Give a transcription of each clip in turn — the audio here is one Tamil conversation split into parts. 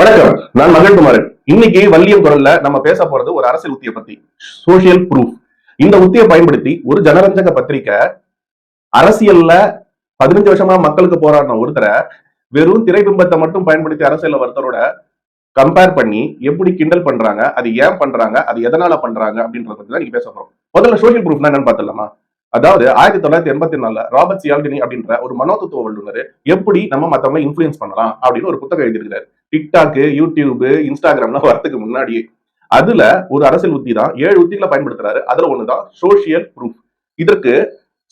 வணக்கம் நான் மகன்குமாரன் இன்னைக்கு வள்ளியம் குரல்ல நம்ம பேச போறது ஒரு அரசியல் உத்தியை பத்தி. சோசியல் ப்ரூஃப் இந்த உத்தியை பயன்படுத்தி ஒரு ஜனரஞ்சக பத்திரிக்கை அரசியல்ல பதினஞ்சு வருஷமா மக்களுக்கு போராடின ஒருத்தரை வெறும் திரைபிம்பத்தை மட்டும் பயன்படுத்தி அரசியல் ஒருத்தரோட கம்பேர் பண்ணி எப்படி கிண்டல் பண்றாங்க அது ஏன் பண்றாங்க அது எதனால பண்றாங்க அப்படின்றத பத்தி தான் நீங்க பேச போறோம். முதல்ல சோசியல் ப்ரூஃப்னா என்னன்னு பார்த்துலாமா அதாவது ஆயிரத்தி தொள்ளாயிரத்தி எண்பத்தி நாலுல ராபர்ட் சியால்டினி அப்படின்ற ஒரு மனோதத்துவ வல்லுநர் எப்படி நம்ம மத்தவங்களை இன்ஃபுளுன்ஸ் பண்ணலாம் அப்படின்னு ஒரு புத்தகம் எழுதியிருக்காரு டிக்டாக்கு யூடியூப் இன்ஸ்டாகிராம்லாம் வரதுக்கு முன்னாடியே அதுல ஒரு அரசியல் உத்தி தான் ஏழு உத்திகளை பயன்படுத்துறாரு. அதுல ஒண்ணுதான் சோசியல் ப்ரூஃப் இதற்கு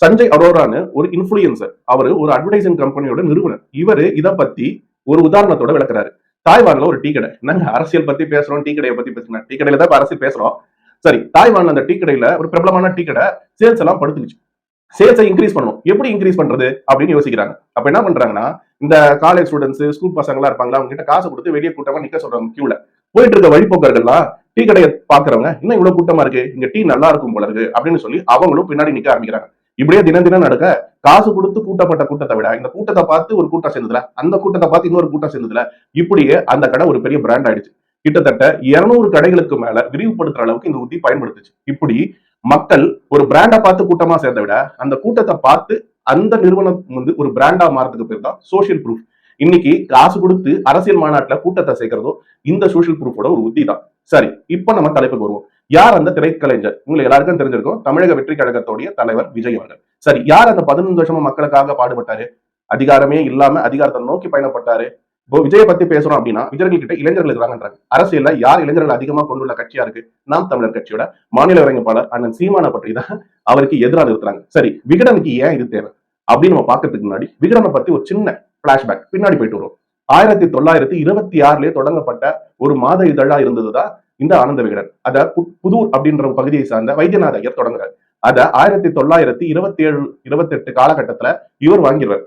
சஞ்சய் அரோரான்னு ஒரு இன்ஃபுளுசர் அவரு ஒரு அட்வர்டைசிங் கம்பெனியோட நிறுவனர். இவரு இத பத்தி ஒரு உதாரணத்தோட விளக்குறாரு. தாய்வான்ல ஒரு டீ கடை. நாங்க அரசியல் பத்தி பேசுறோம் டீ கடையை பத்தி பேசுறேன் டீ கடையில தான் அரசியல் பேசுறோம். சரி தாய்வான்ல அந்த டீ கடையில ஒரு பிரபலமான டீ கடை சேல்ஸ் எல்லாம் படுத்துச்சு சேல்ஸை இன்க்ரீஸ் பண்ணணும். எப்படி இன்க்ரீஸ் பண்றது அப்படின்னு யோசிக்கிறாங்க. அப்ப என்ன பண்றாங்கன்னா இந்த காலேஜ் ஸ்டூடெண்ட்ஸ் ஸ்கூல் பசங்களா இருப்பாங்களா அவங்க கிட்ட காசு கொடுத்து வெளியே கூட்டமா நிக்க சொல்றாங்க கியூல போயிட்டு இருக்க வழிபோக்கர்கள்லாம் டீ கடையை பாக்குறவங்க இன்னும் இவ்வளவு கூட்டமா இருக்கு இங்க டீ நல்லா இருக்கும் போல இருக்கு அப்படின்னு சொல்லி அவங்களும் பின்னாடி நிக்க ஆரம்பிக்கிறாங்க. இப்படியே தினம் தினம் நடக்க காசு கொடுத்து கூட்டப்பட்ட கூட்டத்தை விட இந்த கூட்டத்தை பார்த்து ஒரு கூட்டம் சேர்ந்ததுல அந்த கூட்டத்தை பார்த்து இன்னொரு கூட்டம் சேர்ந்ததுல இப்படியே அந்த கடை ஒரு பெரிய பிராண்ட் ஆயிடுச்சு. கிட்டத்தட்ட இருநூறு கடைகளுக்கு மேல விரிவுபடுத்துற அளவுக்கு இந்த உத்தி பயன்படுத்துச்சு. இப்படி மக்கள் ஒரு பிராண்டை பார்த்து கூட்டமா சேர்ந்த விட அந்த கூட்டத்தை பார்த்து அந்த நிறுவனம் வந்து ஒரு பிராண்டா மாறதுக்கு பேர் தான் சோசியல் ப்ரூஃப் இன்னைக்கு காசு கொடுத்து அரசியல் மாநாட்டில் கூட்டத்தை சேர்க்கிறதோ இந்த சோசியல் ப்ரூஃபோட ஒரு உத்தி தான். சரி இப்போ நம்ம தலைப்புக்கு வருவோம். யார் அந்த திரைக்கலைஞர்? உங்களை எல்லாருக்கும் தெரிஞ்சிருக்கும். தமிழக வெற்றி கழகத்தோடைய தலைவர் விஜய் அவர்கள். சரி யார் அந்த பதினஞ்சு வருஷமா மக்களுக்காக பாடுபட்டாரு? அதிகாரமே இல்லாம அதிகாரத்தை நோக்கி பயணப்பட்டாரு? இப்போ விஜயை பத்தி பேசுறோம் அப்படின்னா விஜயர்கள் கிட்ட இளைஞர்கள் இருக்கிறாங்கன்றாங்க அரசியல்ல யார் இளைஞர்கள் அதிகமா கொண்டுள்ள கட்சியா இருக்கு? நாம் தமிழர் கட்சியோட மாநில ஒருங்கிணைப்பாளர் அண்ணன் சீமான பற்றி தான் அவருக்கு எதிராக இருக்கிறாங்க சரி விகடனுக்கு ஏன் இது தேவை? அப்படின்னு நம்ம பார்க்கறதுக்கு முன்னாடி விகடனை பத்தி ஒரு சின்ன பிளாஷ்பேக் பின்னாடி போயிட்டு வரும் ஆயிரத்தி தொள்ளாயிரத்தி இருபத்தி ஆறுலயே தொடங்கப்பட்ட ஒரு மாத இதழா இருந்ததுதான் இந்த ஆனந்த விகடன். அத பு- புதூர் அப்படின்ற பகுதியை சார்ந்த வைத்தியநாத ஐயர் தொடங்குறாரு. அத ஆயிரத்தி தொள்ளாயிரத்தி இருபத்தி ஏழு இருபத்தி எட்டு காலகட்டத்துல இவர் வாங்கிடுறார்.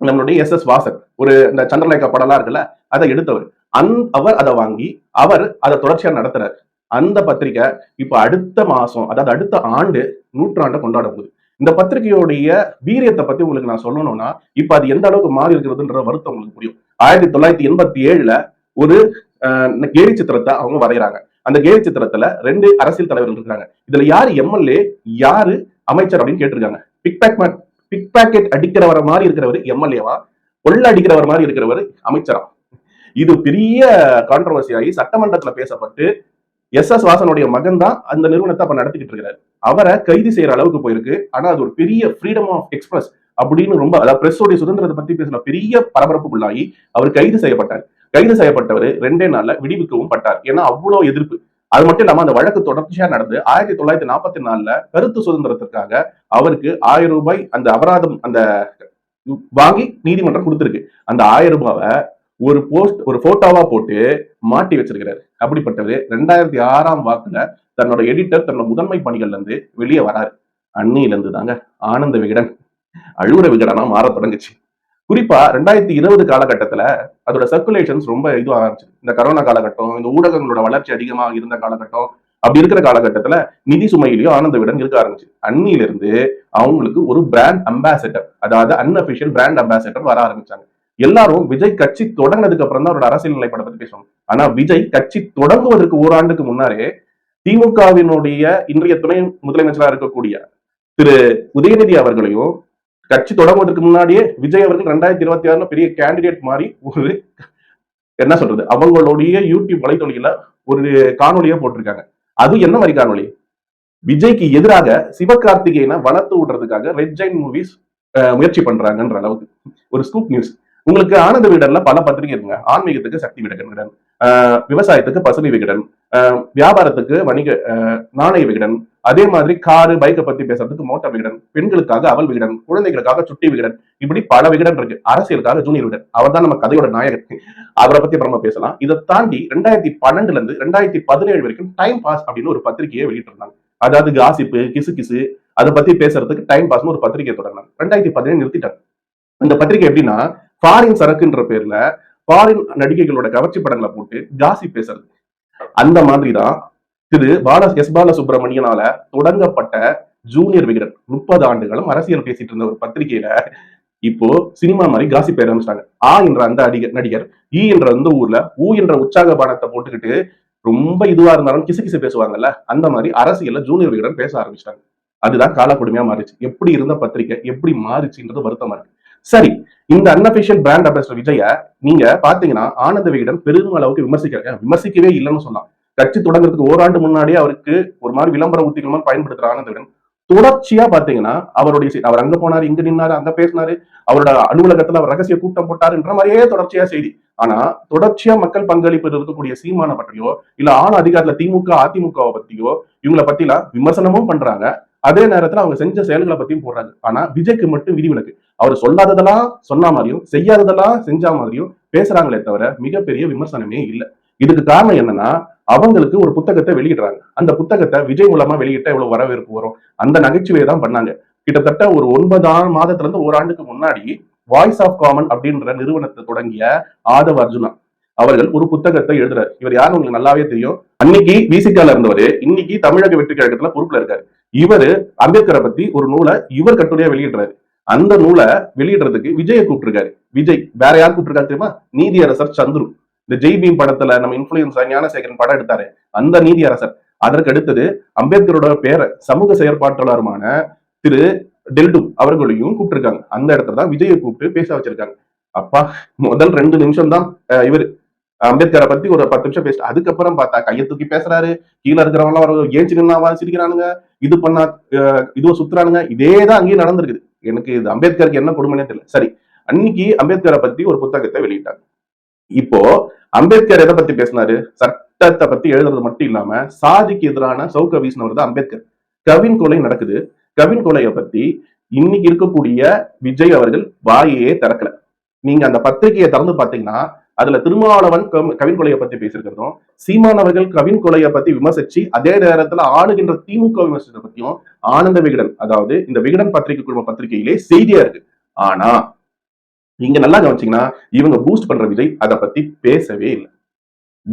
நம்மளுடைய எஸ் எஸ் வாசன் ஒரு இந்த சந்திரலேகா படம்லாம் இருக்குல்ல அதை எடுத்தவர். அந் அவர் அதை வாங்கி அவர் அதை தொடர்ச்சியா நடத்துறாரு. அந்த பத்திரிக்கை இப்ப அடுத்த மாசம் அதாவது அடுத்த ஆண்டு நூற்றாண்டை கொண்டாட போகுது. இந்த பத்திரிகையோடைய வீரியத்தை பத்தி உங்களுக்கு நான் சொல்லணும்னா இப்ப அது எந்த அளவுக்கு மாறி இருக்கிறதுன்ற வருத்தம் உங்களுக்கு புரியும். ஆயிரத்தி தொள்ளாயிரத்தி எண்பத்தி ஏழுல ஒரு கேலி சித்திரத்தை அவங்க வரைகிறாங்க அந்த கேலி சித்திரத்துல ரெண்டு அரசியல் தலைவர்கள் இருக்கிறாங்க இதுல யாரு எம்எல்ஏ யாரு அமைச்சர் அப்படின்னு கேட்டிருக்காங்க. பிக் பேக் பிக் பாக்கெட் அடிக்கிறவர மாதிரி இருக்கிறவர் எம்எல்ஏவா கொள்ள அடிக்கிறவர் மாதிரி இருக்கிறவர் அமைச்சரா? இது பெரிய கான்ட்ரவர்சி ஆகி சட்டமன்றத்துல பேசப்பட்டு எஸ் எஸ் வாசனுடைய மகன் தான் அந்த நிறுவனத்தை அப்ப நடத்திக்கிட்டு இருக்கிறாரு. அவரை கைது செய்யற அளவுக்கு போயிருக்கு. ஆனா அது ஒரு பெரிய ஃப்ரீடம் ஆஃப் எக்ஸ்பிரஸ் அப்படின்னு ரொம்ப அதாவது பிரஸ்ஸோடைய சுதந்திரத்தை பத்தி பேசின பெரிய பரபரப்புக்குள்ளாகி அவர் கைது செய்யப்பட்டார். கைது செய்யப்பட்டவர் ரெண்டே நாள்ல விடுவிக்கவும் பட்டார். ஏன்னா அவ்வளவு எதிர்ப்பு. அது மட்டும் இல்லாம அந்த வழக்கு தொடர்ச்சியா நடந்து ஆயிரத்தி தொள்ளாயிரத்தி நாற்பத்தி நாலுல கருத்து சுதந்திரத்திற்காக அவருக்கு ஆயிரம் ரூபாய் அந்த அபராதம் அந்த வாங்கி நீதிமன்றம் கொடுத்துருக்கு. அந்த ஆயிரம் ரூபாவை ஒரு போஸ்ட் ஒரு போட்டோவா போட்டு மாட்டி வச்சிருக்கிறாரு. அப்படிப்பட்டவர் ரெண்டாயிரத்தி ஆறாம் வாக்குல தன்னோட எடிட்டர் தன்னோட முதன்மை பணிகள்ல இருந்து வெளியே வராரு. அன்னியில இருந்து தாங்க ஆனந்த விகடன் அழுகுற விகடனா மாற தொடங்குச்சு. குறிப்பா ரெண்டாயிரத்தி இருபது காலகட்டத்துல அதோட சர்க்குலேஷன்ஸ் ரொம்ப இதுவாக ஆரம்பிச்சு இந்த கரோனா காலகட்டம் இந்த ஊடகங்களோட வளர்ச்சி அதிகமாக இருந்த காலகட்டம் அப்படி இருக்கிற காலகட்டத்துல நிதி சுமையிலையும் ஆனந்த விடன் இருக்க ஆரம்பிச்சு. அன்னியிலிருந்து அவங்களுக்கு ஒரு பிராண்ட் அம்பாசிடர் அதாவது அன்அபிஷியல் பிராண்ட் அம்பாசிடர் வர ஆரம்பிச்சாங்க. எல்லாரும் விஜய் கட்சி தொடங்கினதுக்கு அப்புறம் தான் அவரோட அரசியல் நிலைப்பட பத்தி பேசுவாங்க. ஆனா விஜய் கட்சி தொடங்குவதற்கு ஓராண்டுக்கு முன்னாரே திமுகவினுடைய இன்றைய துணை முதலமைச்சராக இருக்கக்கூடிய திரு உதயநிதி அவர்களையும் கட்சி தொடங்குவதற்கு முன்னாடியே விஜய் அவர்கள் ரெண்டாயிரத்தி இருபத்தி ஆறுல பெரிய கேண்டிடேட் மாதிரி ஒரு என்ன சொல்றது? அவங்களுடைய யூடியூப் வலைத்தொழில ஒரு காணொலியா போட்டிருக்காங்க. அது என்ன மாதிரி காணொளி? விஜய்க்கு எதிராக சிவகார்த்திகேயனை வளர்த்து விடுறதுக்காக ரெட் ஜைன் மூவிஸ் முயற்சி பண்றாங்கன்ற அளவுக்கு. ஒரு ஸ்கூப் நியூஸ் உங்களுக்கு ஆனந்த விகடன்ல பல பத்திரிகை இருக்குங்க. ஆன்மீகத்துக்கு சக்தி விகடன் ஆஹ் விவசாயத்துக்கு பசுமை விகடன். ஆஹ் வியாபாரத்துக்கு வணிக நாணய விகடன். அதே மாதிரி காரு பைக்கை பத்தி பேசுறதுக்கு மோட்டார் விகடன் பெண்களுக்காக அவள் விகடன் குழந்தைகளுக்காக சுட்டி விகடன் இப்படி பல விகடன் இருக்கு. அரசியலுக்காக ஜூனியர் விகடன். அவர் தான் நம்ம கதையோட நாயகன். அவரை பத்தி அப்புறமா பேசலாம். இதை தாண்டி ரெண்டாயிரத்தி பன்னெண்டுல இருந்து ரெண்டாயிரத்தி பதினேழு வரைக்கும் டைம் பாஸ் அப்படின்னு ஒரு பத்திரிகையை வெளியிட்டிருந்தாங்க. அதாவது காசிப்பு கிசு கிசு அதை பத்தி பேசுறதுக்கு டைம் பாஸ்னு ஒரு பத்திரிகையை தொடங்கினாங்க. ரெண்டாயிரத்தி பதினேழு நிறுத்திட்டாங்க. இந்த பத்திரிகை எப்படின்னா ஃபாரின் சரக்குன்ற பேர்ல ஃபாரின் நடிகைகளோட கவர்ச்சி படங்களை போட்டு காசி பேசுறது. அந்த மாதிரி தான் திரு பால எஸ் பாலசுப்ரமணியனால தொடங்கப்பட்ட ஜூனியர் விகடன். முப்பது ஆண்டுகளும் அரசியல் பேசிட்டு இருந்த ஒரு பத்திரிகையில இப்போ சினிமா மாதிரி காசி பேர் ஆரம்பிச்சிட்டாங்க. ஆ என்ற அந்த அடிகர் நடிகர் ஈ என்ற அந்த ஊர்ல ஊ என்ற உற்சாக பானத்தை போட்டுக்கிட்டு ரொம்ப இதுவா இருந்தாலும் கிசு கிசு பேசுவாங்கல்ல அந்த மாதிரி அரசியல்ல ஜூனியர் விகடன் பேச ஆரம்பிச்சிட்டாங்க. அதுதான் காலக்கொடுமையா மாறிச்சு. எப்படி இருந்த பத்திரிக்கை எப்படி மாறிச்சுன்றது வருத்தமா இருக்கு. சரி இந்த அன்அபிஷியல் பிராண்ட் அம்பாசிடர் விஜய நீங்க பாத்தீங்கன்னா ஆனந்த விகடன் பெரும் அளவுக்கு விமர்சிக்க விமர்சிக்கவே இல்லைன்னு சொன்னான். கட்சி தொடங்குறதுக்கு ஓராண்டு முன்னாடியே அவருக்கு ஒரு மாதிரி விளம்பர உத்திகள் மாதிரி பயன்படுத்துறாங்க ஆனந்த தொடர்ச்சியா பாத்தீங்கன்னா அவருடைய செய்- அவர் அங்க போனாரு இங்க நின்னாரு அங்க பேசினாரு அவரோட அலுவலகத்துல அவர் ரகசிய கூட்டம் போட்டாருன்ற மாதிரியே தொடர்ச்சியா செய்தி. ஆனா தொடர்ச்சியா மக்கள் பங்களிப்பு இருக்கக்கூடிய சீமான பற்றியோ இல்ல ஆண் அதிகாரத்துல திமுக அதிமுகவை பத்தியோ இவங்கள பத்திலாம் விமர்சனமும் பண்றாங்க. அதே நேரத்துல அவங்க செஞ்ச செயல்களை பத்தியும் போடுறாங்க. ஆனா விஜய்க்கு மட்டும் விதிவிலக்கு அவர் சொல்லாததெல்லாம் சொன்ன மாதிரியும் செய்யாததெல்லாம் செஞ்ச மாதிரியும் பேசுறாங்களே தவிர மிகப்பெரிய விமர்சனமே இல்ல. இதுக்கு காரணம் என்னன்னா அவங்களுக்கு ஒரு புத்தகத்தை வெளியிடுறாங்க. அந்த புத்தகத்தை விஜய் மூலமா வெளியிட்டா இவ்வளவு வரவேற்பு வரும்? அந்த நகைச்சுவையை தான் பண்ணாங்க. கிட்டத்தட்ட ஒரு ஒன்பதாம் மாதத்துல இருந்து ஒரு ஆண்டுக்கு முன்னாடி வாய்ஸ் ஆஃப் காமன் அப்படின்ற நிறுவனத்தை தொடங்கிய ஆதவ அர்ஜுனா அவர்கள் ஒரு புத்தகத்தை எழுதுறாரு. இவர் யாருன்னு உங்களுக்கு நல்லாவே தெரியும். அன்னைக்கு விசிகால இருந்தவர். இன்னைக்கு தமிழக வெற்றி கழகத்துல பொறுப்புல இருக்காரு. இவரு அம்பேத்கரை பத்தி ஒரு நூலை இவர் கட்டுரையா வெளியிடுறாரு. அந்த நூலை வெளியிடுறதுக்கு விஜய கூப்பிட்டுருக்காரு. விஜய் வேற யார் கூப்பிட்டிருக்காரு தெரியுமா? நீதியரசர் சந்துரு. இந்த ஜெய்பீம் படத்துல நம்ம இன்ஃபுளுன்சர் ஞானசேகரன் படம் எடுத்தாரு. அந்த நீதியரசர். அதற்கு அடுத்தது அம்பேத்கரோட பேரை சமூக செயற்பாட்டாளருமான திரு டெல்டு அவர்களையும் கூப்பிட்டிருக்காங்க. அந்த இடத்துல தான் விஜயை கூப்பிட்டு பேச வச்சிருக்காங்க. அப்பா முதல் ரெண்டு நிமிஷம் தான் இவர் அம்பேத்கரை பத்தி ஒரு பத்து நிமிஷம் பேசிட்டு அதுக்கப்புறம் பார்த்தா கையை தூக்கி பேசுறாரு. கீழே இருக்கிறவங்க அவர் ஏஞ்சி நின்னாவா சிரிக்கிறானுங்க. இது பண்ணா அஹ், இதுவோ சுத்துறானுங்க. இதே தான் அங்கேயும் நடந்திருக்குது. எனக்கு இது அம்பேத்கருக்கு என்ன கொடுமைனே தெரியல. சரி அன்னைக்கு அம்பேத்கரை பத்தி ஒரு புத்தகத்தை வெளியிட்டாங்க. இப்போ அம்பேத்கர் எதை பத்தி பேசினாரு? சட்டத்தை பத்தி எழுதுறது மட்டும் இல்லாம சாதிக்கு எதிரான சவுக்க வீசினவர் தான் அம்பேத்கர். கவின் கொலை நடக்குது. கவின் கொலையை பத்தி இன்னைக்கு இருக்கக்கூடிய விஜய் அவர்கள் வாயையே திறக்கல. நீங்க அந்த பத்திரிகையை திறந்து பாத்தீங்கன்னா அதுல திருமாவளவன் கவி- கவின் கொலையை பத்தி பேசியிருக்கிறதும் சீமான் அவர்கள் கவின் கொலையை பத்தி விமர்சிச்சு அதே நேரத்துல ஆளுகின்ற திமுக விமர்சனத்தை பத்தியும் ஆனந்த விகடன் அதாவது இந்த விகடன் பத்திரிகை குழும பத்திரிகையிலே செய்தியா இருக்கு. ஆனா நீங்க நல்லா கவனிச்சீங்கன்னா இவங்க பூஸ்ட் பண்ற விஜய் அதை பத்தி பேசவே இல்லை.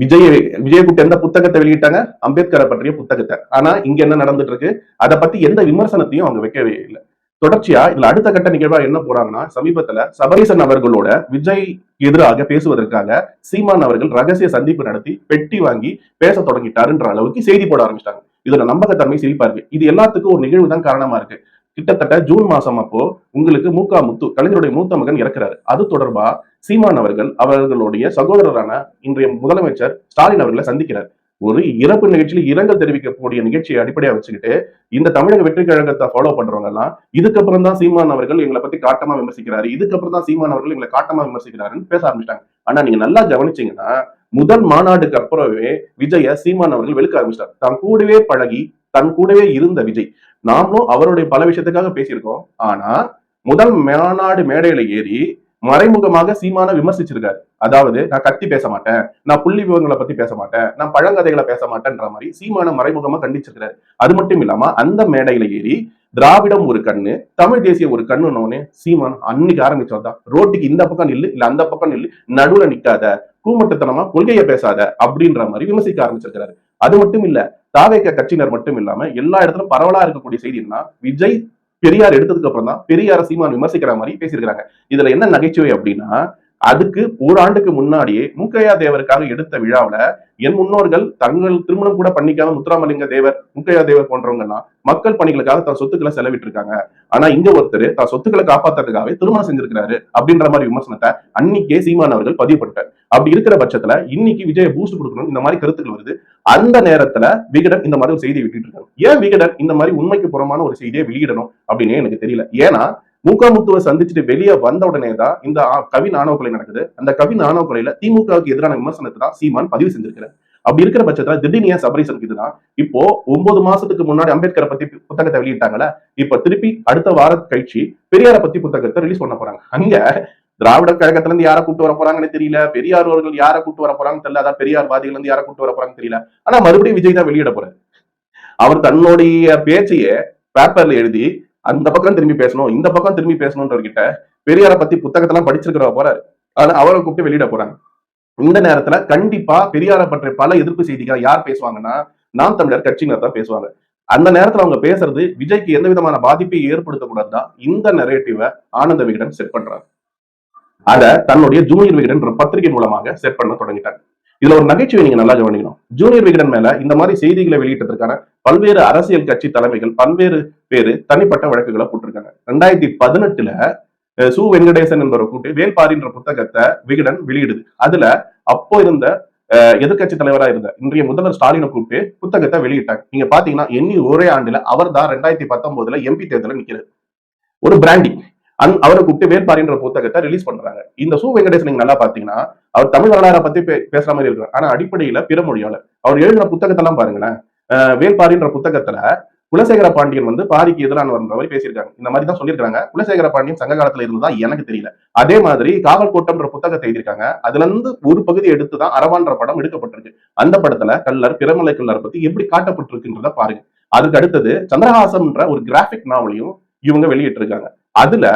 விஜய் விஜய் கூட்ட எந்த புத்தகத்தை வெளியிட்டாங்க? அம்பேத்கரை பற்றிய புத்தகத்தை. ஆனா இங்க என்ன நடந்துட்டு இருக்கு அதை பத்தி எந்த விமர்சனத்தையும் அவங்க வைக்கவே இல்லை. தொடர்ச்சியா இதுல அடுத்த கட்ட நிகழ்வா என்ன போறாங்கன்னா சமீபத்துல சபரீசன் அவர்களோட விஜய் எதிராக பேசுவதற்காக சீமான் அவர்கள் ரகசிய சந்திப்பு நடத்தி பெட்டி வாங்கி பேச தொடங்கிட்டாருன்ற அளவுக்கு செய்தி போட ஆரம்பிச்சிட்டாங்க. இதுல நம்பகத்தன்மை சிரிப்பா இருக்கு. இது எல்லாத்துக்கும் ஒரு நிகழ்வு தான் காரணமா இருக்கு. கிட்டத்தட்ட ஜூன் மாசம் அப்போ உங்களுக்கு மூக்கா முத்து கலைஞருடைய மூத்த மகன் இறக்குறாரு. அது தொடர்பா சீமான் அவர்கள் அவர்களுடைய சகோதரரான இன்றைய முதலமைச்சர் ஸ்டாலின் அவர்களை சந்திக்கிறார். ஒரு இறப்பு நிகழ்ச்சியில் இரங்கல் தெரிவிக்கக்கூடிய நிகழ்ச்சியை அடிப்படையா வச்சுக்கிட்டு இந்த தமிழக வெற்றி கழகத்தை ஃபாலோ பண்றவங்க எல்லாம் இதுக்கப்புறம் தான் சீமான் அவர்கள் எங்களை பத்தி காட்டமா விமர்சிக்கிறாரு இதுக்கப்புறம் தான் சீமான் அவர்கள் எங்களை காட்டமா விமர்சிக்கிறாருன்னு பேச ஆரம்பிச்சிட்டாங்க. ஆனா நீங்க நல்லா கவனிச்சீங்கன்னா முதல் மாநாடுக்கு அப்புறமே விஜய சீமான் அவர்கள் வெளுக்க ஆரம்பிச்சிட்டார். தன் கூடவே பழகி தன் கூடவே இருந்த விஜய் நாமளும் அவருடைய பல விஷயத்துக்காக பேசியிருக்கோம். ஆனா முதல் மாநாடு மேடையில ஏறி மறைமுகமாக சீமான விமர்சிச்சிருக்காரு. அதாவது நான் கத்தி பேச மாட்டேன் நான் புள்ளி விவரங்களை பத்தி பேச மாட்டேன் நான் பழங்கதைகளை பேச மாட்டேன்ற மாதிரி சீமான மறைமுகமா கண்டிச்சிருக்காரு அது மட்டும் இல்லாம அந்த மேடையில ஏறி திராவிடம் ஒரு கண்ணு தமிழ் தேசிய ஒரு கண்ணுன்னு சீமான் அன்னைக்கு ஆரம்பிச்சவர் தான் ரோட்டுக்கு இந்த பக்கம் நில்லு இல்ல அந்த பக்கம் நில்லு நடுவுல நிக்காத கூமட்டத்தனமா கொள்கையை பேசாத அப்படின்ற மாதிரி விமர்சிக்க ஆரம்பிச்சிருக்காரு அது மட்டும் இல்ல தாவேக்க கட்சியினர் மட்டும் இல்லாம எல்லா இடத்துலயும் பரவலா இருக்கக்கூடிய செய்தின்னா விஜய் பெரியார் எடுத்ததுக்கு அப்புறம் தான் பெரியார சீமான் விமர்சிக்கிற மாதிரி பேசியிருக்கிறாங்க. இதுல என்ன நகைச்சுவை அப்படின்னா அதுக்கு ஓராண்டுக்கு முன்னாடியே முக்கையா தேவருக்காக எடுத்த விழாவில் என் முன்னோர்கள் தங்கள் திருமணம் கூட பண்ணிக்காம முத்துராமலிங்க தேவர் முக்கையா தேவர் போன்றவங்கன்னா மக்கள் பணிகளுக்காக தன் சொத்துக்களை செலவிட்டு இருக்காங்க ஆனா இங்க ஒருத்தர் தன் சொத்துக்களை காப்பாத்துறதுக்காகவே திருமணம் செஞ்சிருக்கிறாரு அப்படின்ற மாதிரி விமர்சனத்தை அன்னைக்கே சீமான் அவர்கள் பதிவு பண்ணிட்டார். அப்படி இருக்கிற பட்சத்துல இன்னைக்கு விஜய பூஸ்ட் கொடுக்கணும் இந்த மாதிரி கருத்துக்கள் வருது. அந்த நேரத்துல விகடன் இந்த மாதிரி ஒரு செய்தியை விட்டுட்டு இருக்காங்க ஏன் விகடன் இந்த மாதிரி உண்மைக்கு புறமான ஒரு செய்தியை வெளியிடணும் அப்படின்னு எனக்கு தெரியல. ஏன்னா முகாமுத்துவ சந்திச்சுட்டு வெளியே வந்த உடனே தான் இந்த கவி நாணவ கொலை நடக்குது. அந்த கவி நாணவ கொலையில திமுகவுக்கு எதிரான விமர்சனத்தை தான் சீமான் பதிவு செஞ்சிருக்கிறார். அப்படி இருக்கிற பட்சத்துல திடீர்னு ஏன் இதுதான் இப்போ ஒன்பது மாசத்துக்கு முன்னாடி அம்பேத்கரை பத்தி புத்தகத்தை வெளியிட்டாங்கல்ல இப்ப திருப்பி அடுத்த வார கழிச்சு பெரியார பத்தி புத்தகத்தை ரிலீஸ் பண்ண போறாங்க. அங்க திராவிட கழகத்துல இருந்து யாரை கூட்டு வர போறாங்கன்னு தெரியல பெரியார் அவர்கள் யாரை கூட்டு வர போறாங்கன்னு தெரியல அதான் பெரியார் வாதிகள் இருந்து யாரை கூட்டு வர போறாங்கன்னு தெரியல. ஆனா மறுபடியும் விஜய் தான் வெளியிட போறாரு. அவர் தன்னுடைய பேச்சையே பேப்பர்ல எழுதி அந்த பக்கம் திரும்பி பேசணும் இந்த பக்கம் திரும்பி பேசணும்ன்றவர்கிட்ட பெரியாரை பத்தி புத்தகத்தெல்லாம் படிச்சிருக்கிற போறாரு. ஆனா அவரை கூப்பிட்டு வெளியிட போறாங்க. இந்த நேரத்துல கண்டிப்பா பெரியாரை பற்றிய பல எதிர்ப்பு செய்திகள் யார் பேசுவாங்கன்னா நாம் தமிழர் கட்சியினர் தான் பேசுவாங்க. அந்த நேரத்துல அவங்க பேசுறது விஜய்க்கு எந்த விதமான பாதிப்பை ஏற்படுத்தக்கூடாதுதான் இந்த நெரேட்டிவை ஆனந்த விகடன் செட் பண்றாரு. அத தன்னுடைய ஜூனியர் விகடன் பத்திரிகை மூலமாக செட் பண்ண தொடங்கிட்டாங்க இதுல ஒரு நகைச்சுவை நீங்க நல்லா கவனிக்கணும். ஜூனியர் விகடன் மேல இந்த மாதிரி செய்திகளை வெளியிட்டதற்கான பல்வேறு அரசியல் கட்சி தலைமைகள் பல்வேறு பேரு தனிப்பட்ட வழக்குகளை போட்டிருக்காங்க. ரெண்டாயிரத்தி பதினெட்டுல சு வெங்கடேசன் என்பவரை கூட்டி வேல்பாரின்ற புத்தகத்தை விகடன் வெளியிடுது. அதுல அப்போ இருந்த எதிர்கட்சி தலைவரா இருந்த இன்றைய முதல்வர் ஸ்டாலினை கூப்பிட்டு புத்தகத்தை வெளியிட்டாங்க. நீங்க பாத்தீங்கன்னா எண்ணி ஒரே ஆண்டுல அவர் தான் ரெண்டாயிரத்தி பத்தொன்பதுல எம்பி தேர்தலில் நிக்கிறார். ஒரு பிராண்டிங் அந் அவரை கூப்பிட்டு வேட்பாரின்ற புத்தகத்தை ரிலீஸ் பண்றாங்க. இந்த சு வெங்கடேசன் நீங்க நல்லா பாத்தீங்கன்னா அவர் தமிழ் வரலாறை பத்தி பே- பேசுற மாதிரி இருக்கிறார். ஆனா அடிப்படையில பிற மொழியாளர். அவர் எழுதின புத்தகத்தெல்லாம் பாருங்களேன். அஹ் புத்தகத்துல குலசேகர பாண்டியன் வந்து பாரிக்கு எதிரானவர்ன்ற மாதிரி பேசியிருக்காங்க. இந்த மாதிரி தான் சொல்லியிருக்காங்க குலசேகர பாண்டியன் சங்க காலத்துல இருந்ததா எனக்கு தெரியல. அதே மாதிரி காவல் கோட்டம்ன்ற புத்தகத்தை எழுதியிருக்காங்க. அதுல இருந்து ஒரு பகுதி எடுத்து தான் அரவான்ற படம் எடுக்கப்பட்டிருக்கு. அந்த படத்துல கல்லர் பிறமலை கல்லர் பத்தி எப்படி காட்டப்பட்டிருக்குன்றத பாருங்க. அதுக்கு அடுத்தது சந்திரஹாசன்ன்ற ஒரு கிராஃபிக் நாவலையும் இவங்க வெளியிட்டிருக்காங்க. அதுல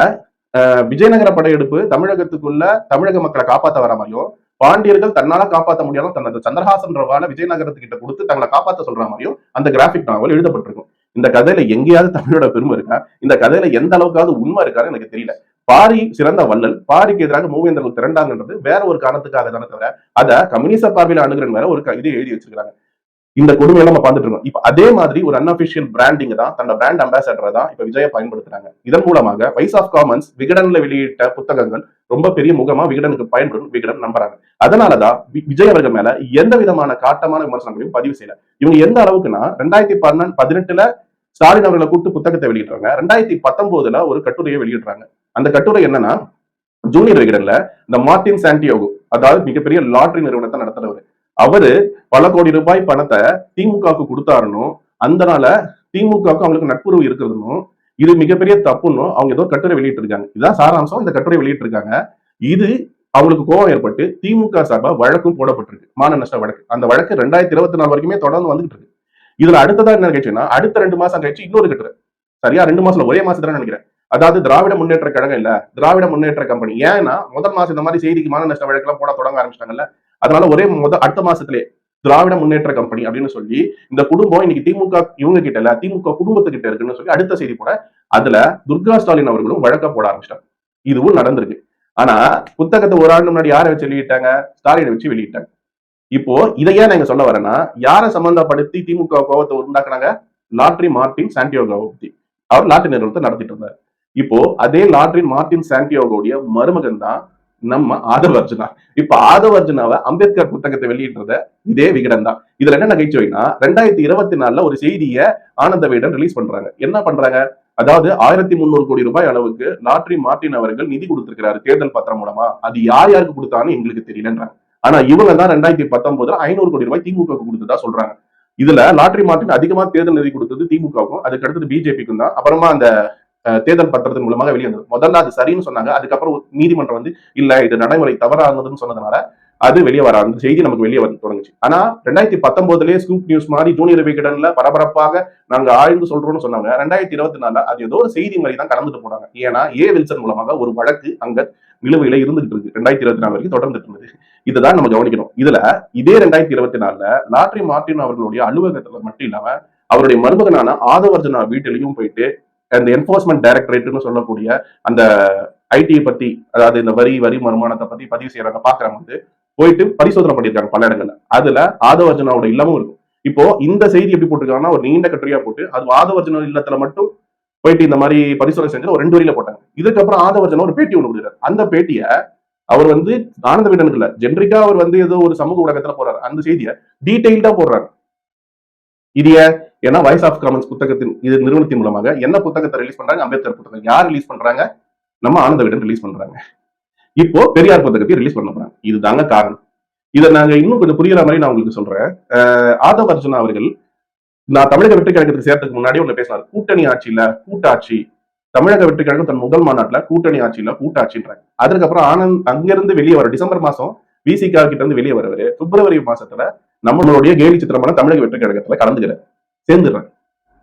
விஜயநகர படையெடுப்பு தமிழகத்துக்குள்ள தமிழக மக்களை காப்பாத்த வர மாதிரியும் பாண்டியர்கள் தன்னால காப்பாத்த முடியாத தனது சந்திரஹாசன்ற வாழ விஜயநகரத்துக்கிட்ட கொடுத்து தங்களை காப்பாத்த சொல்ற மாதிரியும் அந்த கிராஃபிக் நாவல் எழுதப்பட்டிருக்கும். இந்த கதையில எங்கேயாவது தமிழோட பெருமை இருக்கா? இந்த கதையில எந்த அளவுக்காவது உண்மை இருக்கான்னு எனக்கு தெரியல. பாரி சிறந்த வள்ளல் பாரிக்கு எதிராக மூவேந்தர்கள் திரண்டாங்கன்றது வேற ஒரு காரணத்துக்காக தானே தவிர அத கம்யூனிச பார்வையில அணுகிறன் வேற ஒரு இது எழுதி வச்சிருக்காங்க இந்த கொடுமை நம்ம பார்த்துட்டு இருக்கோம். இப்ப அதே மாதிரி ஒரு அன்அபிஷியல் பிராண்டிங் தான் தன்னோட பிராண்ட் அம்பாசடரை தான் இப்ப விஜய பயன்படுத்துறாங்க. இதன் மூலமாக வைஸ் ஆஃப் காமன்ஸ் விகடன்ல வெளியிட்ட புத்தகங்கள் ரொம்ப பெரிய முகமா விகடனுக்கு பயன்படும் விகடன் நம்புறாங்க. அதனாலதான் விஜய் அவர்கள் மேல எந்த விதமான காட்டமான விமர்சனங்களையும் பதிவு செய்யல. இவங்க எந்த அளவுக்குன்னா ரெண்டாயிரத்தி பன்னெண்டு பதினெட்டுல ஸ்டாலின் அவர்களை கூப்பிட்டு புத்தகத்தை வெளியிடுறாங்க ரெண்டாயிரத்தி பத்தொன்பதுல ஒரு கட்டுரையை வெளியிடுறாங்க. அந்த கட்டுரை என்னன்னா ஜூனியர் விகடன்ல இந்த மார்டின் சாண்டியோகோ அதாவது மிகப்பெரிய லாட்டரி நிறுவனத்தை நடத்துறவர். அவரு பல கோடி ரூபாய் பணத்தை திமுகவுக்கு கொடுத்தாருன்னும் அந்தனால திமுகவுக்கு அவங்களுக்கு நட்புறவு இருக்கிறதுனும் இது மிகப்பெரிய தப்புன்னும் அவங்க ஏதோ கட்டுரை வெளியிட்டு இருக்காங்க இதுதான் சாராம்சம். இந்த கட்டுரை வெளியிட்டு இருக்காங்க இது அவங்களுக்கு கோபம் ஏற்பட்டு திமுக சார்பா வழக்கும் போடப்பட்டிருக்கு. மான நஷ்ட வழக்கு. அந்த வழக்கு ரெண்டாயிரத்தி இருபத்தி நாலு வரைக்குமே தொடர்ந்து வந்துகிட்டு இருக்கு. இதுல அடுத்ததா என்ன கட்சின்னா அடுத்த ரெண்டு மாசம் கழிச்சு இன்னொரு கட்டுரை. சரியா? ரெண்டு மாசத்துல ஒரே மாசத்துல நினைக்கிறேன். அதாவது திராவிட முன்னேற்ற கழகம் இல்ல. திராவிட முன்னேற்ற கம்பெனி. ஏன்னா முதல் மாசம் இந்த மாதிரி செய்திக்கு மான நஷ்ட வழக்கெல்லாம் போட தொடங்க ஆரம்பிச்சிட்டாங்கல்ல. அதனால ஒரே முத அடுத்த மாசத்திலே திராவிட முன்னேற்ற கம்பெனி அப்படின்னு சொல்லி இந்த குடும்பம் இன்னைக்கு திமுக இவங்க கிட்ட இல்ல திமுக குடும்பத்துக்கிட்ட இருக்குன்னு சொல்லி அடுத்த செய்தி போட அதுல துர்கா ஸ்டாலின் அவர்களும் வழக்க போட ஆரம்பிச்சிட்டாங்க. இதுவும் நடந்திருக்கு. ஆனா புத்தகத்தை ஒரு ஆண்டு முன்னாடி யாரை வச்சு வெளியிட்டாங்க? ஸ்டாலினை வச்சு வெளியிட்டாங்க. இப்போ இதை ஏன் நாங்க சொல்ல வரேன்னா யாரை சம்பந்தப்படுத்தி திமுக கோவத்தை உண்டாக்குனாங்க லாட்ரி மார்டின் சாண்டியோகாவை பத்தி. அவர் லாட்ரி நிறுவனத்தை நடத்திட்டு இருந்தார். இப்போ அதே லாட்ரின் மார்டின் சாண்டியோகோடைய மருமகன் தான் நம்ம ஆதவ அர்ஜுனா. இப்ப ஆதவ அர்ஜுனாவை அம்பேத்கர் புத்தகத்தை வெளியிடுறத இதே விகடன் தான் இதுல என்ன நகைச்சுவைனா ரெண்டாயிரத்தி இருபத்தி நாலுல ஒரு செய்தியை ஆனந்த விகடன் ரிலீஸ் பண்றாங்க. என்ன பண்றாங்க? அதாவது ஆயிரத்தி முந்நூறு கோடி ரூபாய் அளவுக்கு லாட்ரி மார்டின் அவர்கள் நிதி கொடுத்திருக்கிறாரு தேர்தல் பத்திரம் மூலமா. அது யார் யாருக்கு கொடுத்தான்னு எங்களுக்கு தெரியலன்றாங்க. ஆனா இவங்க தான் ரெண்டாயிரத்தி பத்தொன்பதுல ஐநூறு கோடி ரூபாய் திமுக கொடுத்ததா சொல்றாங்க. இதுல லாட்ரி மார்டின் அதிகமா தேர்தல் நிதி கொடுத்தது திமுகவுக்கும் அதுக்கு அடுத்தது பிஜேபிக்கும் தான் அப்புறமா அந்த தேர்தல் பத்திரத்தின் மூலமாக வெளியே வந்தது முதல்ல அது சரின்னு சொன்னாங்க. அதுக்கப்புறம் நீதிமன்றம் வந்து இல்ல இது நடைமுறை தவறானதுன்னு சொன்னதுனால அது வெளியே வர அந்த செய்தி நமக்கு வெளியே வந்து தொடங்குச்சு. ஆனா ரெண்டாயிரத்தி பத்தொன்பதுலயே ஸ்கூப் நியூஸ் மாதிரி ஜூனியர் விகடன்ல பரபரப்பாக நாங்க ஆழ்ந்து சொல்றோம்னு சொன்னாங்க. ரெண்டாயிரத்தி இருபத்தி நாலுல அது ஏதோ ஒரு செய்தி மாதிரி தான் கடந்துட்டு போனாங்க. ஏன்னா ஏ. வில்சன் மூலமாக ஒரு வழக்கு அங்க நிலுவையில இருந்துகிட்டு இருக்கு. ரெண்டாயிரத்தி இருபத்தி நாலு வரைக்கும் தொடர்ந்துட்டு இருந்தது. இதுதான் நம்ம கவனிக்கணும். இதுல இதே ரெண்டாயிரத்தி இருபத்தி நாலுல லாட்ரி மார்டின் அவர்களுடைய அலுவலகத்துல மட்டும் இல்லாம அவருடைய மருமகனான ஆதவர்ஜனா வீட்டிலையும் போயிட்டு அந்த என்போர்ஸ்மெண்ட் டைரக்டரேட்னு சொல்லக்கூடிய அந்த ஐடி பத்தி அதாவது இந்த வரி வரி வருமானத்தை பத்தி பதிவு செய்யறாங்க பாக்குறவங்க வந்து போயிட்டு பரிசோதனை பண்ணியிருக்காங்க பல இடங்கள்ல. அதுல ஆதவர்ஜனாவோட இல்லமும் இருக்கும். இப்போ இந்த செய்தி எப்படி போட்டிருக்காங்கன்னா ஒரு நீண்ட கட்டுரையா போட்டு அது ஆதவர்ஜன இல்லத்துல மட்டும் போயிட்டு இந்த மாதிரி பரிசோதனை செஞ்சு ஒரு ரெண்டு வரியில போட்டாங்க. இதுக்கப்புறம் ஆதவர்ஜன ஒரு பேட்டி ஒன்று கொடுக்குறாரு. அந்த பேட்டிய அவர் வந்து ஆனந்த விடனுக்கு ஜென்ரிக்கா அவர் வந்து ஏதோ ஒரு சமூக ஊடகத்துல போறாரு. அந்த செய்தியை டீடைல்டா போடுறாரு. இது ஏன்னா வாய்ஸ் ஆஃப் காமன்ஸ் புத்தகத்தின் இது நிறுவனத்தின் மூலமாக என்ன புத்தகத்தை ரிலீஸ் பண்றாங்க? அம்பேத்கர் புத்தகம். யார் ரிலீஸ் பண்றாங்க? நம்ம ஆனந்த விடன் ரிலீஸ் பண்றாங்க. இப்போ பெரியார் புத்தகத்தை ரிலீஸ் பண்ண போறாங்க. இதுதாங்க காரணம். இதை நாங்க இன்னும் கொஞ்சம் புரியுற மாதிரி நான் உங்களுக்கு சொல்றேன். அஹ் ஆதவ் அர்ஜுனா அவர்கள் நான் தமிழக வெற்றி கழகத்துக்கு சேர்த்துக்கு முன்னாடி ஒண்ணு பேசினார். கூட்டணி ஆட்சியில கூட்டாட்சி. தமிழக வெற்றி கழகம் தன் முதல் மாநாட்டில் கூட்டணி ஆட்சியில கூட்டாட்சின்றாங்க. அதுக்கப்புறம் ஆனந்த் அங்கிருந்து வெளியே வர டிசம்பர் மாசம் விசிகா கிட்ட இருந்து வெளியே வரவர் பிப்ரவரி மாசத்துல நம்மளுடைய கேலி சித்திரமான தமிழக வெற்றி கழகத்துல சேர்ந்துடுறாங்க.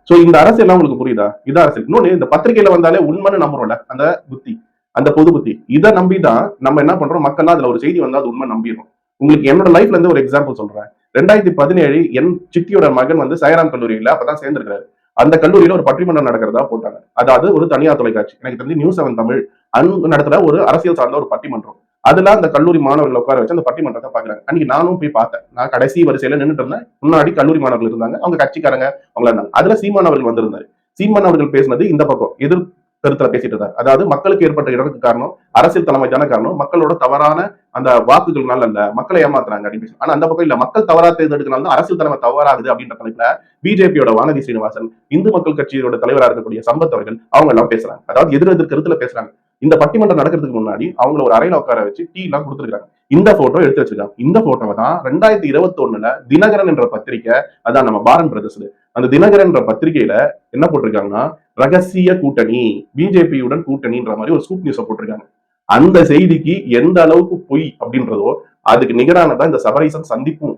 சோ இந்த அரசு எல்லாம் உங்களுக்கு புரியுதா? இது அரசு இன்னொன்னு இந்த பத்திரிகையில வந்தாலே உண்மைன்னு நம்புறோம்ல அந்த புத்தி அந்த பொது புத்தி. இதை நம்பி தான் நம்ம என்ன பண்றோம்? மக்கள் அதுல ஒரு செய்தி வந்தா அது உண்மை நம்பிடுறோம். உங்களுக்கு என்னோட லைஃப்ல இருந்து ஒரு எக்ஸாம்பிள் சொல்றேன். ரெண்டாயிரத்தி பதினேழு என் சித்தியோட மகன் வந்து சைராம் கல்லூரியில அப்பதான் சேர்ந்திருக்காரு அந்த கல்லூரியில ஒரு பட்டிமன்றம் நடக்கிறதா போட்டாங்க. அதாவது ஒரு தனியார் தொலைக்காட்சி. எனக்கு தெரிஞ்சு நியூஸ் செவன் தமிழ் அங்கு நடத்துற ஒரு அரசியல் சார்ந்த ஒரு பட்டிமன்றம். அதுல அந்த கல்லூரி மாணவர்களை உட்கார வச்சு அந்த பட்டிமன்றத்தை பாக்குறாங்க அன்னைக்கு நானும் போய் பார்த்தேன். நான் கடைசி வரிசையில நின்னுட்டு இருந்தேன். முன்னாடி கல்லூரி மாணவர்கள் இருந்தாங்க. அவங்க கட்சிக்காரங்க அவங்கள இருந்தாங்க. அதுல சீமான் அவர்கள் வந்திருந்தாரு. சீமான் அவர்கள் பேசினது இந்த பக்கம் எதிர் கருத்துல பேசிட்டு இருந்தார். அதாவது மக்களுக்கு ஏற்பட்ட இடருக்கு காரணம் அரசியல் தலைமைக்கான காரணம் மக்களோட தவறான அந்த வாக்குகள்னால அல்ல மக்களை ஏமாத்துறாங்க அப்படின்னு ஆனா அந்த பக்கம் இல்ல மக்கள் தவறா தேர்ந்தெடுக்கனால தான் அரசியல் தலைமை தவறாகுது அப்படின்ற தலைப்புல பிஜேபியோட வானதி சீனிவாசன் இந்து மக்கள் கட்சியோட தலைவரா இருக்கக்கூடிய சம்பத் அவர்கள் அவங்க எல்லாம் பேசுறாங்க. அதாவது எதிர் எதிர் கருத்துல பேசுறாங்க. இந்த பட்டிமன்றம் நடக்கிறதுக்கு முன்னாடி அவங்கள ஒரு அறையில உட்கார வச்சு டீ எல்லாம் கொடுத்துருக்காங்க இந்த போட்டோ எடுத்து வச்சிருக்காங்க. இந்த போட்டோவை தான் ரெண்டாயிரத்தி இருபத்தி ஒண்ணுல தினகரன் என்ற பத்திரிக்கை அதான் நம்ம பாரன் பிரதர்ஸ் அந்த தினகரன் என்ற பத்திரிகையில என்ன போட்டிருக்காங்கன்னா ரகசிய கூட்டணி பிஜேபியுடன் கூட்டணின்ற மாதிரி ஒரு ஸ்கூப் நியூஸ் போட்டிருக்காங்க. அந்த செய்திக்கு எந்த அளவுக்கு பொய் அப்படின்றதோ அதுக்கு நிகரானதான் இந்த சபரீசன் சந்திப்பும்.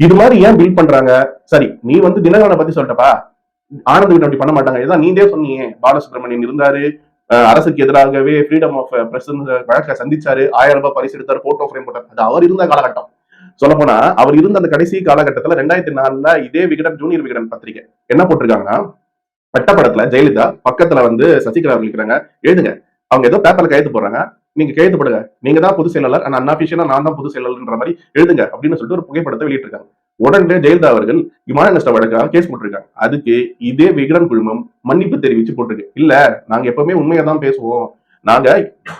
இது மாதிரி ஏன் பில்ட் பண்றாங்க? சரி நீ வந்து தினகரனை பத்தி சொல்லிட்டப்பா. ஆனந்த் வீட்டு அப்படி பண்ண மாட்டாங்க. இதான் நீந்தே சொன்னீங்க பாலசுப்ரமணியன் இருந்தாரு. அரசுக்கு எதிராகவே ஃப்ரீடம் ஆஃப் பிரஸ் வழக்கை சந்திச்சாரு. ஆயிரம் ரூபாய் பரிசு எடுத்தார் போட்டோ ஃப்ரேம் போட்டார். அது அவர் இருந்த காலகட்டம். சொல்லப்போனா அவர் இருந்த அந்த கடைசி காலகட்டத்துல ரெண்டாயிரத்தி நாலுல இதே விகடன் ஜூனியர் விகடன் பத்திரிகை என்ன போட்டிருக்காங்கன்னா பட்டப்படத்துல ஜெயலலிதா பக்கத்துல வந்து சசிகலா அவர்கள் இருக்கிறாங்க. எழுதுங்க. அவங்க ஏதோ பேப்பர்ல கையெழுத்து போடுறாங்க. நீங்க கையெழுத்து போடுங்க. நீங்க தான் பொது செயலாளர். ஆனா அன்அபிஷியலா நான் தான் பொது செயலாளர்ன்ற மாதிரி எழுதுங்க அப்படின்னு சொல்லிட்டு ஒரு புகைப்படத்தை வெளியிட்டிருக்காங்க. உடனே ஜெயலலிதா அவர்கள் விமான நஷ்ட வழக்காக கேஸ் போட்டிருக்காங்க. அதுக்கு இதே விகடன் குழுமம் மன்னிப்பு தெரிவிச்சு போட்டிருக்கு. இல்ல நாங்க எப்பவுமே உண்மையை தான் பேசுவோம். நாங்க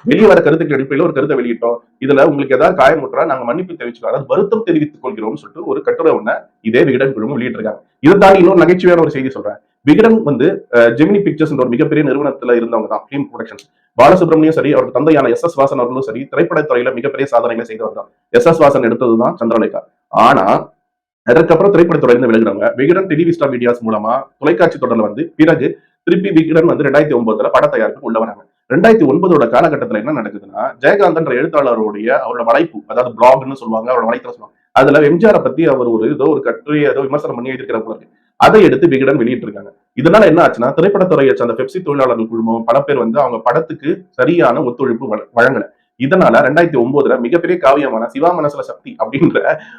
வெளியே வர கருத்துக்கு அடிப்படையில் ஒரு கருத்தை வெளியிட்டோம். இதுல உங்களுக்கு ஏதாவது காயமுற்றா நாங்க மன்னிப்பு தெரிவிச்சுக்கோ அதாவது வருத்தம் தெரிவித்துக் கொள்கிறோம்னு சொல்லிட்டு ஒரு கட்டுரை ஒண்ணு இதே விகடன் குழுமம் வெளியிட்டிருக்காங்க. இதை தாண்டி இன்னொரு நகைச்சுவையான ஒரு செய்தி சொல்றேன். விகடன் வந்து ஜெமினி பிக்சர்ஸ் ஒரு மிகப்பெரிய நிறுவனத்துல இருந்தவங்க தான் ஃபிலிம் ப்ரொடக்ஷன்ஸ் பாலசுப்ரமணியம் சரி அவருக்கு தந்தையான எஸ் எஸ் வாசன் அவர்களும் சரி திரைப்படத்துறையில மிகப்பெரிய சாதனைகளை செய்தவர் தான். எஸ் எஸ் வாசன் எடுத்தது தான் சந்திரலேகா. ஆனா அதற்கப்புறம் திரைப்படத்துறையிலிருந்து விலகுறவங்க. விகடன் டெலிவிஸ்டா மீடியாஸ் மூலமா தொலைக்காட்சி தொடர்ல வந்து பிறகு திருப்பி விகடன் வந்து ரெண்டாயிரத்தி ஒன்பதுல பட தயாரிப்புக்கு உள்ள வராங்க. ரெண்டாயிரத்தி ஒன்பதோட காலகட்டத்தில் என்ன நடக்குதுன்னா ஜெயகாந்தன்ற எழுத்தாளருடைய அவரோட வலைப்பு அதாவது பிளாக்னு சொல்லுவாங்க அவரோட வலைத்தளம் சொல்லுவாங்க அதுல எம்ஜிஆரை பத்தி அவர் ஒரு ஏதோ ஒரு கட்டுரை ஏதோ விமர்சனம் பண்ணி எழுதியிருக்கிற போல இருக்கு. அதை எடுத்து விகடன் வெளியிட்டு இருக்காங்க இதனால என்ன ஆச்சுன்னா திரைப்படத்துறையை சேர்ந்த பெப்சி தொழிலாளர்கள் குழுமம் பல பேர் வந்து அவங்க படத்துக்கு சரியான ஒத்துழைப்பு வழ- வழங்கல. இதனால ரெண்டாயிரத்தி ஒன்பதுல மிகப்பெரிய காவியமான சிவா மனசுல சக்தி அப்படின்ற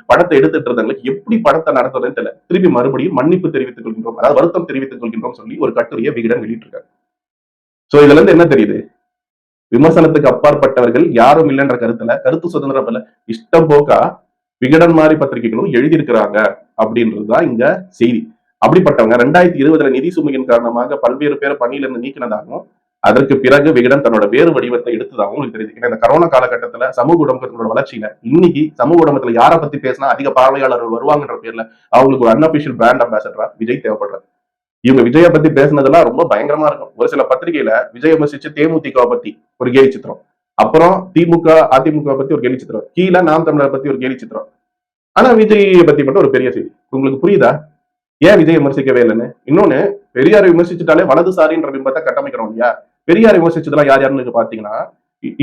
படத்தை எடுத்துட்டு இருந்தவங்களுக்கு எப்படி படத்தை நடத்துறதுன்னு தெரியல. திருப்பி மறுபடியும் மன்னிப்பு தெரிவித்துக் கொள்கின்றோம் அதாவது வருத்தம் தெரிவித்துக் கொள்கின்றோம் சொல்லி ஒரு கட்டுரையை விகடன் வெளியிட்டிருக்காங்க சோ இதுல இருந்து என்ன தெரியுது? விமர்சனத்துக்கு அப்பாற்பட்டவர்கள் யாரும் இல்லைன்ற கருத்துல கருத்து சுதந்திரம் இல்ல இஷ்டம் போக்கா விகடன் மாதிரி பத்திரிகைகளும் எழுதியிருக்கிறாங்க அப்படின்றதுதான் இங்க செய்தி. அப்படிப்பட்டவங்க ரெண்டாயிரத்தி இருபதுல நிதி சுமையின் காரணமாக பல்வேறு பேரை பணியில இருந்து நீக்கினதாகவும் அதற்கு பிறகு விகடன் தன்னோட வேறு வடிவத்தை எடுத்ததாகவும் உங்களுக்கு தெரியுது ஏன்னா இந்த கரோனா காலகட்டத்துல சமூக ஊடகங்களோட வளர்ச்சியில இன்னைக்கு சமூக உடம்புல யாரை பத்தி பேசினா அதிக பார்வையாளர்கள் வருவாங்கன்ற பேர்ல அவங்களுக்கு ஒரு அன்அபிஷியல் பிராண்ட் அம்பாசடரா விஜய் தேவைப்படுறாரு. இவங்க விஜய பத்தி பேசினதெல்லாம் ரொம்ப பயங்கரமா இருக்கும். ஒரு சில பத்திரிகையில விஜய் விமர்சிச்சு தேமுதிக பத்தி ஒரு கேலி சித்திரம். அப்புறம் திமுக அதிமுக பத்தி ஒரு கேலி சித்திரம். கீழே நாம் தமிழர் பத்தி ஒரு கேலி சித்திரம். ஆனா விஜய் பத்தி மட்டும் ஒரு பெரிய செய்தி. உங்களுக்கு புரியுதா? ஏன் விஜய் விமர்சிக்கவே இல்லைன்னு? இன்னொன்னு பெரியாரை விமர்சிச்சுட்டாலே வலதுசாரின்ற பிம்பத்தை கட்டமைக்கிறோம் இல்லையா? பெரியாரை விமர்சிச்சதெல்லாம் யார் யாருன்னு பாத்தீங்கன்னா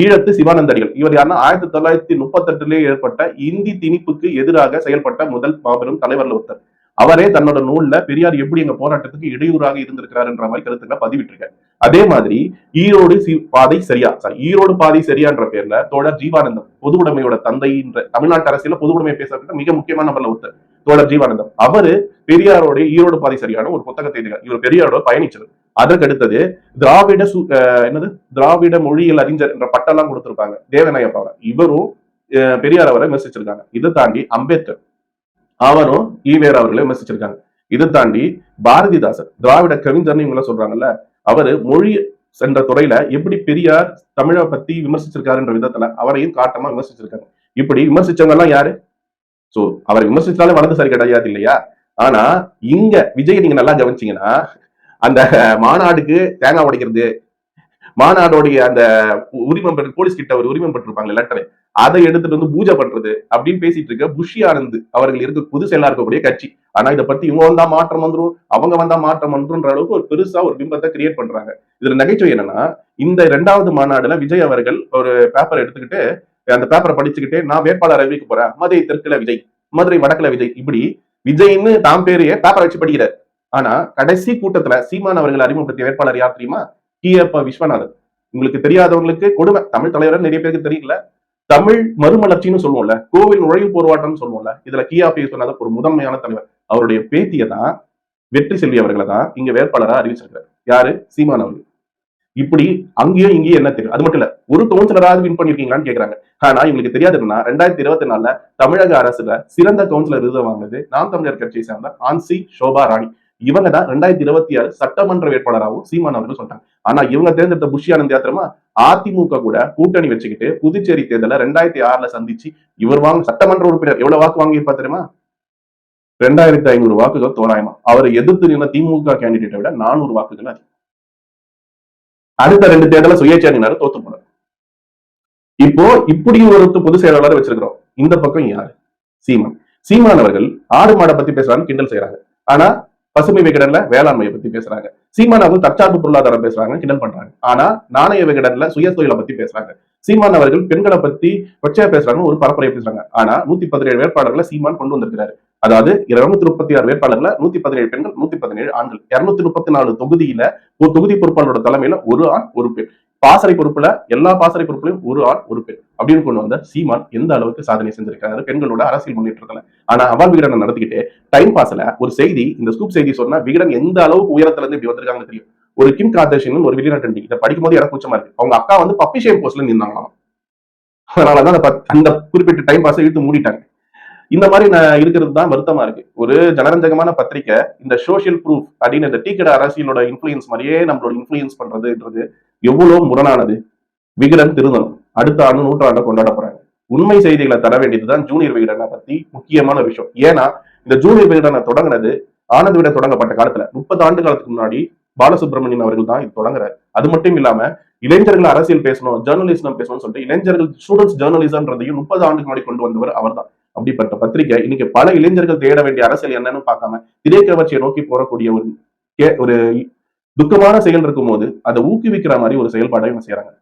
ஈழத்து சிவானந்தடிகள் இவர் யாருன்னா ஆயிரத்தி தொள்ளாயிரத்தி முப்பத்தெட்டுலேயே ஏற்பட்ட இந்தி திணிப்புக்கு எதிராக செயல்பட்ட முதல் மாபெரும் தலைவர்ல ஒருத்தர். அவரே தன்னோட நூல்ல பெரியார் எப்படி எங்க போராட்டத்துக்கு இடையூறாக இருந்திருக்கிறாருன்ற மாதிரி கருத்துக்களை பதிவிட்டிருக்காரு. அதே மாதிரி ஈரோடு பாதை சரியா சாரி ஈரோடு பாதை சரியான்ற பேர்ல தோழர் ஜீவானந்தம் பொது உடைமையோட தந்தைன்ற தமிழ்நாட்டு அரசியல பொது உடைமை பேசப்பட்ட மிக முக்கியமான நபர்ல ஒருத்தர் தோழர் ஜீவானந்தம். அவரு பெரியாரோட ஈரோடு பாதை சரியான ஒரு புத்தகத்தை இவர் பெரியாரோட பயணிச்சது அதற்கு அடுத்தது திராவிட சு- என்னது? திராவிட மொழியியல் அறிஞர் என்ற பட்டம்லாம் கொடுத்திருப்பாங்க. தேவநாயப்பாவை இவரும் அஹ் பெரியார் அவரை விமர்சிச்சிருக்காங்க. இதை தாண்டி அம்பேத்கர். அவரும் ஈவேர் அவர்களை விமர்சிச்சிருக்காங்க. இதை தாண்டி பாரதிதாசன் திராவிட கவிஞர்னு இவங்க சொல்றாங்கல்ல அவரு மொழி என்ற துறையில எப்படி பெரியார் தமிழை பத்தி விமர்சிச்சிருக்காருன்ற விதத்துல அவரையும் காட்டமா விமர்சிச்சிருக்காங்க. இப்படி விமர்சிச்சவங்க எல்லாம் யாரு? சோ அவரை விமர்சிச்சாலே வலதுசாரி கிடையாது இல்லையா? ஆனா இங்க விஜய் நீங்க நல்லா கவனிச்சீங்கன்னா அந்த மாநாடுக்கு தேங்காய் உடைக்கிறது. மாநாடோடைய அந்த உரிமம் பெற்று போலீஸ் கிட்ட ஒரு உரிமம் பெற்றிருப்பாங்க லெட்டர் அதை எடுத்துட்டு வந்து பூஜை பண்றது அப்படின்னு பேசிட்டு இருக்க புஷி ஆனந்த் அவர்கள் இருக்க புது செயலா இருக்கக்கூடிய கட்சி. ஆனா இதை பத்தி இவங்க வந்தா மாற்றம் வந்துரும் அவங்க வந்தா மாற்றம் வந்துருன்ற அளவுக்கு ஒரு பெருசா ஒரு பிம்பத்தை கிரியேட் பண்றாங்க. இதுல நகைச்சுவை என்னன்னா இந்த ரெண்டாவது மாநாடுல விஜய் அவர்கள் ஒரு பேப்பர் எடுத்துக்கிட்டு அந்த பேப்பரை படிச்சுக்கிட்டே நான் வேட்பாளர் அறிவிக்க போறேன். மதுரை தெற்குல விஜய் மதுரை வடக்குல விஜய். இப்படி விஜய்னு தாம் பேரையே பேப்பர் வச்சு படிக்கிறார். ஆனா கடைசி கூட்டத்துல சீமான் அவர்கள் அறிமுகப்படுத்திய வேட்பாளர் யார் தெரியுமா? கியப்ப விஸ்வநாதன். உங்களுக்கு தெரியாதவங்களுக்கு கொடுமை. தமிழ் தலைவர் நிறைய பேருக்கு தெரியல. தமிழ் மறுமலர்ச்சின்னு சொல்லுவோம்ல கோவில் நுழைவு போராட்டம்னு சொல்லுவோம்ல இதுல கியா விஸ்வநாதன் ஒரு முதன்மையான தலைவர். அவருடைய பேத்தியை தான் வெற்றி செல்வி அவர்களை தான் இங்க வேட்பாளரா அறிவிச்சிருக்காரு யாரு? சீமான் அவர்கள். இப்படி அங்கேயும் இங்கேயும் என்ன தெரியும்? அது மட்டும் இல்ல ஒரு கவுன்சிலராவது வின் பண்ணிருக்கீங்களான்னு கேக்குறாங்க. ஆனா இவங்களுக்கு தெரியாது என்னன்னா ரெண்டாயிரத்தி இருபத்தி நாலுல தமிழக அரசுல சிறந்த கவுன்சிலர் விருது வாங்கினது நாம் தமிழர் கட்சியை சேர்ந்த ஆன்சி சோபா ராணி. இவங்க தான் ரெண்டாயிரத்தி இருபத்தி ஆறு சட்டமன்ற வேட்பாளராகவும் சீமான் அவர்கள் சொன்னாங்க ஆனா இவங்க தேர்ந்தெடுத்த புஷி ஆனந்த் யாத்திரமா அதிமுக கூட கூட்டணி வச்சுக்கிட்டு புதுச்சேரி தேர்தல ரெண்டாயிரத்தி ஆறுல சந்திச்சு இவர் வாங்க சட்டமன்ற உறுப்பினர் எவ்வளவு வாக்கு வாங்கியிருப்பா தெரியுமா? ரெண்டாயிரத்தி ஐநூறு வாக்குகள் தோராயமா. அவரை எதிர்த்து நின்ற திமுக கேண்டிடேட்டை விட நானூறு வாக்குகள் அதிகம். அடுத்த ரெண்டு தேர்தல சுயேட்சையினர் தோத்து போனார். இப்போ இப்படி ஒரு பொது செயலாளர் வச்சிருக்கிறோம். இந்த பக்கம் யாரு? சீமான். சீமான் அவர்கள் ஆடு மாடை பத்தி பேசுறாங்க கிண்டல் செய்யறாங்க ஆனா பசுமை விகடன்ல வேளாண்மையை பத்தி பேசுறாங்க. சீமான் அவர்கள் தற்சார்பு பொருளாதாரம் பேசுறாங்க கிண்டல் பண்றாங்க. ஆனா நாணய விகடன்ல சுயதொழிலை பத்தி பேசுறாங்க. சீமான் அவர்கள் பெண்களை பத்தி கொச்சையா பேசுறாங்க ஒரு பரப்புரை பேசுறாங்க. ஆனா நூத்தி பதினேழு வேட்பாளர்களை சீமான் கொண்டு வந்திருக்கிறாரு. அதாவது இருநூத்தி முப்பத்தி ஆறு வேட்பாளர்ல நூத்தி பதினேழு பெண்கள் நூத்தி பதினேழு ஆண்கள். இருநூத்தி முப்பத்தி நாலு தொகுதியில ஒரு தொகுதி பொறுப்பாளரோட தலைமையில ஒரு ஆண் ஒரு பெண். பாசறை பொறுப்புல எல்லா பாசறை பொறுப்புலையும் ஒரு ஆண் ஒரு பெண் அப்படின்னு கொண்டு வந்த சீமான் எந்த அளவுக்கு சாதனை செஞ்சிருக்காரு பெண்களோட அரசியல் முன்னேற்றத்துல. ஆனா அவால் விகடனை நடத்திக்கிட்டு டைம் பாஸ்ல ஒரு செய்தி இந்த ஸ்கூப் செய்தி சொன்னா விகடன் எந்த அளவுக்கு உயரத்துல இருந்து இப்படி வந்திருக்காங்கன்னு தெரியும். ஒரு கிம் கார்தேஷன் ஒரு வெளிநாட்டு இதை படிக்கும் போது எனக்கு கூச்சமா இருக்கு. அவங்க அக்கா வந்து பப்பி ஷேம் போஸ்ட்ல நின்னாங்களாம். அதனாலதான் அந்த அந்த குறிப்பிட்ட டைம் பாஸ் இழுத்து மூடிட்டாங்க. இந்த மாதிரி நான் இருக்கிறது தான் வருத்தமா இருக்கு. ஒரு ஜனரஞ்சகமான பத்திரிக்கை இந்த சோஷியல் ப்ரூஃப் அப்படின்னு இந்த டீக்கட அரசியலோட இன்ஃபுளுயன்ஸ் மாதிரியே நம்மளோட இன்ஃபுளுயன்ஸ் பண்றதுன்றது எவ்வளவு முரணானது. விகடன் திருந்தணும். அடுத்த ஆண்டு நூற்றாண்டை கொண்டாட போறாங்க. உண்மை செய்திகளை தர வேண்டியதுதான் ஜூனியர் விகடனை பத்தி முக்கியமான விஷயம். ஏன்னா இந்த ஜூனியர் விகடனை தொடங்குனது ஆனந்த் விட தொடங்கப்பட்ட காலத்துல. முப்பது ஆண்டு காலத்துக்கு முன்னாடி பாலசுப்ரமணியன் அவர்கள் தான் இது தொடங்குறாரு. அது மட்டும் இல்லாம இளைஞர்கள் அரசியல் பேசணும் ஜேர்னலிசம் பேசணும்னு சொல்லிட்டு இளைஞர்கள் ஸ்டூடெண்ட்ஸ் ஜேர்னலிசம்ன்றதையும் முப்பது ஆண்டுக்கு முன்னாடி கொண்டு வந்தவர் அவர்தான். அப்படிப்பட்ட பத்திரிகை இன்னைக்கு பல இளைஞர்கள் தேட வேண்டிய அரசியல் என்னன்னு பார்க்காம திரைக்கவர்ச்சியை நோக்கி போறக்கூடிய ஒரு கே- ஒரு துக்கமான செயல் இருக்கும்போது அதை ஊக்குவிக்கிற மாதிரி ஒரு செயல்பாடை இவங்க செய்யறாங்க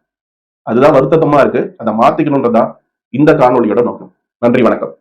அதுதான் வருத்தமா இருக்கு. அதை மாத்திக்கணுன்றதான் இந்த காணொலியோட நோக்கம். நன்றி வணக்கம்.